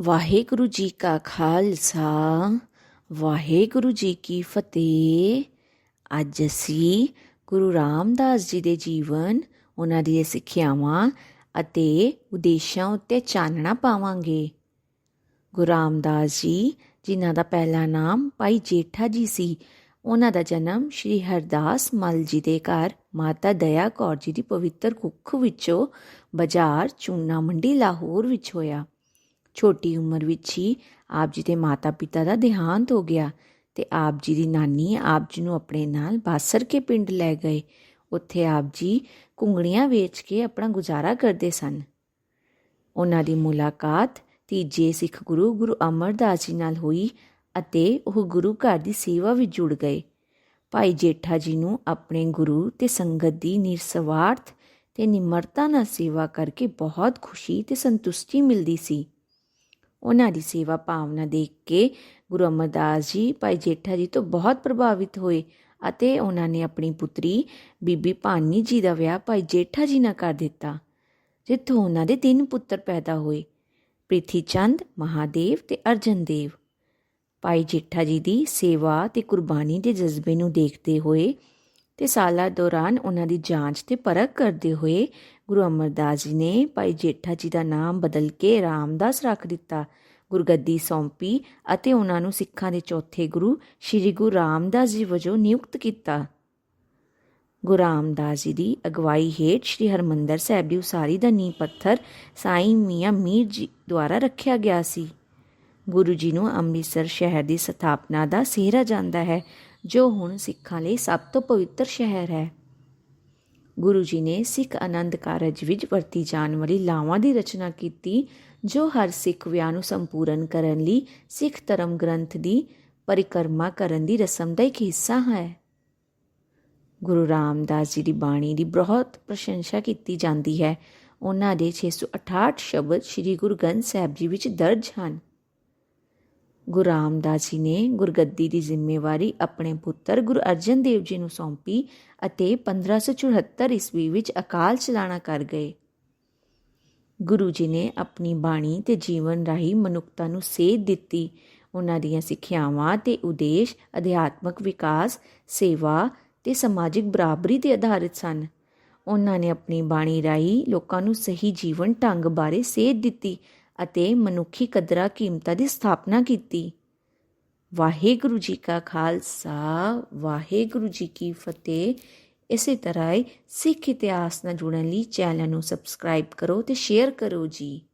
ਵਾਹਿਗੁਰੂ ਜੀ ਕਾ ਖਾਲਸਾ, ਵਾਹਿਗੁਰੂ ਜੀ ਕੀ ਫਤਿਹ। ਅੱਜ ਅਸੀਂ ਗੁਰੂ ਰਾਮਦਾਸ ਜੀ ਦੇ ਜੀਵਨ, ਉਹਨਾਂ ਦੀਆਂ ਸਿੱਖਿਆਵਾਂ ਅਤੇ ਉਦੇਸ਼ਾਂ ਉੱਤੇ ਚਾਨਣਾ ਪਾਵਾਂਗੇ। ਗੁਰੂ ਰਾਮਦਾਸ ਜੀ, ਜਿਨ੍ਹਾਂ ਦਾ ਪਹਿਲਾ ਨਾਮ ਭਾਈ ਜੇਠਾ ਜੀ ਸੀ, ਉਹਨਾਂ ਦਾ ਜਨਮ ਸ਼੍ਰੀ ਹਰਦਾਸ ਮਲ ਜੀ ਦੇ ਘਰ ਮਾਤਾ ਦਇਆ ਕੌਰ ਜੀ ਦੀ ਪਵਿੱਤਰ ਕੁੱਖ ਵਿੱਚੋਂ ਬਾਜ਼ਾਰ, ਚੂਨਾ ਮੰਡੀ, ਲਾਹੌਰ ਵਿੱਚ ਹੋਇਆ। ਛੋਟੀ ਉਮਰ ਵਿੱਚ ਹੀ ਆਪ ਜੀ ਦੇ ਮਾਤਾ-ਪਿਤਾ ਦਾ ਦੇਹਾਂਤ ਹੋ ਗਿਆ ਤੇ ਆਪ ਜੀ ਦੀ ਨਾਨੀ ਆਪ ਜੀ ਨੂੰ ਆਪਣੇ ਨਾਲ ਬਾਸਰ ਕੇ ਪਿੰਡ ਲੈ ਗਏ। ਉੱਥੇ ਆਪ ਜੀ ਕੁੰਗੜੀਆਂ ਵੇਚ ਕੇ ਆਪਣਾ ਗੁਜ਼ਾਰਾ ਕਰਦੇ ਸਨ। ਉਹਨਾਂ ਦੀ ਮੁਲਾਕਾਤ ਤੀਜੇ ਸਿੱਖ ਗੁਰੂ ਗੁਰੂ ਅਮਰਦਾਸ ਜੀ ਨਾਲ ਹੋਈ ਅਤੇ ਉਹ ਗੁਰੂ ਘਰ ਦੀ ਸੇਵਾ ਵਿੱਚ ਜੁੜ ਗਏ। ਭਾਈ ਜੇਠਾ ਜੀ ਨੂੰ ਆਪਣੇ ਗੁਰੂ ਤੇ ਸੰਗਤ ਦੀ ਨਿਰਸਵਾਰਥ ਤੇ ਨਿਮਰਤਾ ਨਾਲ ਸੇਵਾ ਕਰਕੇ ਬਹੁਤ ਖੁਸ਼ੀ ਤੇ ਸੰਤੁਸ਼ਟੀ ਮਿਲਦੀ ਸੀ। ਉਹਨਾਂ ਦੀ ਸੇਵਾ ਭਾਵਨਾ ਦੇਖ ਕੇ ਗੁਰੂ ਅਮਰਦਾਸ ਜੀ ਭਾਈ ਜੇਠਾ ਜੀ ਤੋਂ ਬਹੁਤ ਪ੍ਰਭਾਵਿਤ ਹੋਏ ਅਤੇ ਉਹਨਾਂ ਨੇ ਆਪਣੀ ਪੁੱਤਰੀ ਬੀਬੀ ਭਾਨੀ ਜੀ ਦਾ ਵਿਆਹ ਭਾਈ ਜੇਠਾ ਜੀ ਨਾਲ ਕਰ ਦਿੱਤਾ, ਜਿੱਥੋਂ ਉਹਨਾਂ ਦੇ ਤਿੰਨ ਪੁੱਤਰ ਪੈਦਾ ਹੋਏ ਪ੍ਰਿਥੀ ਚੰਦ ਮਹਾਦੇਵ ਤੇ ਅਰਜਨ ਦੇਵ ਭਾਈ ਜੇਠਾ ਜੀ ਦੀ ਸੇਵਾ ਤੇ ਕੁਰਬਾਨੀ ਦੇ ਜਜ਼ਬੇ ਨੂੰ ਦੇਖਦੇ ਹੋਏ ਤੇ ਸਾਲਾਂ ਦੌਰਾਨ ਉਹਨਾਂ ਦੀ ਜਾਂਚ ਤੇ ਪਰਖ ਕਰਦੇ ਹੋਏ ਗੁਰੂ ਅਮਰਦਾਸ ਜੀ ਨੇ ਭਾਈ ਜੇਠਾ ਜੀ ਦਾ ਨਾਮ ਬਦਲ ਕੇ ਰਾਮਦਾਸ ਰੱਖ ਦਿੱਤਾ। ਗੁਰਗੱਦੀ ਸੌਂਪੀ ਅਤੇ ਉਹਨਾਂ ਨੂੰ ਸਿੱਖਾਂ ਦੇ ਚੌਥੇ ਗੁਰੂ ਸ੍ਰੀ ਗੁਰੂ ਰਾਮਦਾਸ ਜੀ ਵਜੋਂ ਨਿਯੁਕਤ ਕੀਤਾ। ਗੁਰੂ ਰਾਮਦਾਸ ਜੀ ਦੀ ਅਗਵਾਈ ਹੇਠ ਸ੍ਰੀ ਹਰਮੰਦਰ ਸਾਹਿਬ ਦੀ ਉਸਾਰੀ ਦਾ ਨੀਂਹ ਪੱਥਰ ਸਾਈਂ ਮੀਆਂ ਮੀਰ ਜੀ ਦੁਆਰਾ ਰੱਖਿਆ ਗਿਆ ਸੀ। ਗੁਰੂ ਜੀ ਨੂੰ ਅੰਮ੍ਰਿਤਸਰ ਸ਼ਹਿਰ ਦੀ ਸਥਾਪਨਾ ਦਾ ਸਿਹਰਾ ਜਾਂਦਾ ਹੈ। ਜੋ ਹੁਣ ਸਿੱਖਾਂ ਲਈ ਸਭ ਤੋਂ ਪਵਿੱਤਰ ਸ਼ਹਿਰ ਹੈ। ਗੁਰੂ ਜੀ ਨੇ ਸਿੱਖ ਆਨੰਦ ਕਾਰਜ ਵਿੱਚ ਵਰਤੀ ਜਾਣ ਵਾਲੀ ਲਾਵਾਂ ਦੀ ਰਚਨਾ ਕੀਤੀ, ਜੋ ਹਰ ਸਿੱਖ ਵਿਆਹ ਨੂੰ ਸੰਪੂਰਨ ਕਰਨ ਲਈ ਸਿੱਖ ਧਰਮ ਗ੍ਰੰਥ ਦੀ ਪਰਿਕਰਮਾ ਕਰਨ ਦੀ ਰਸਮ ਦਾ ਇੱਕ ਹਿੱਸਾ ਹੈ। ਗੁਰੂ ਰਾਮਦਾਸ ਜੀ ਦੀ ਬਾਣੀ ਦੀ ਬਹੁਤ ਪ੍ਰਸ਼ੰਸਾ ਕੀਤੀ ਜਾਂਦੀ ਹੈ। ਉਹਨਾਂ ਦੇ 668 ਸ਼ਬਦ ਸ੍ਰੀ ਗੁਰੂ ਗ੍ਰੰਥ ਸਾਹਿਬ ਜੀ ਵਿੱਚ ਦਰਜ ਹਨ। ਗੁਰੂ ਰਾਮਦਾਸ ਜੀ ਨੇ ਗੁਰਗੱਦੀ ਦੀ ਜ਼ਿੰਮੇਵਾਰੀ ਆਪਣੇ ਪੁੱਤਰ ਗੁਰੂ ਅਰਜਨ ਦੇਵ ਜੀ ਨੂੰ ਸੌਂਪੀ ਅਤੇ 1574 ਈਸਵੀ ਵਿੱਚ ਅਕਾਲ ਚਲਾਣਾ ਕਰ ਗਏ। ਗੁਰੂ ਜੀ ਨੇ ਆਪਣੀ ਬਾਣੀ ਤੇ ਜੀਵਨ ਰਾਹੀਂ ਮਨੁੱਖਤਾ ਨੂੰ ਸੇਧ ਦਿੱਤੀ। ਉਹਨਾਂ ਦੀਆਂ ਸਿੱਖਿਆਵਾਂ ਤੇ ਉਦੇਸ਼, ਅਧਿਆਤਮਕ ਵਿਕਾਸ, ਸੇਵਾ ਤੇ ਸਮਾਜਿਕ ਬਰਾਬਰੀ ਤੇ ਆਧਾਰਿਤ ਸਨ। ਉਹਨਾਂ ਨੇ ਆਪਣੀ ਬਾਣੀ ਰਾਹੀਂ ਲੋਕਾਂ ਨੂੰ ਸਹੀ ਜੀਵਨ ਢੰਗ ਬਾਰੇ ਸੇਧ ਦਿੱਤੀ ਅਤੇ ਮਨੁੱਖੀ ਕਦਰਾਂ ਕੀਮਤਾਂ ਦੀ ਸਥਾਪਨਾ ਕੀਤੀ। ਵਾਹਿਗੁਰੂ ਜੀ ਕਾ ਖਾਲਸਾ, ਵਾਹਿਗੁਰੂ ਜੀ ਕੀ ਫਤਿਹ। ਇਸੇ ਤਰ੍ਹਾਂ ਹੀ ਸਿੱਖ ਇਤਿਹਾਸ ਨਾਲ ਜੁੜਨ ਲਈ ਚੈਨਲ ਨੂੰ ਸਬਸਕ੍ਰਾਈਬ ਕਰੋ ਤੇ ਸ਼ੇਅਰ ਕਰੋ ਜੀ।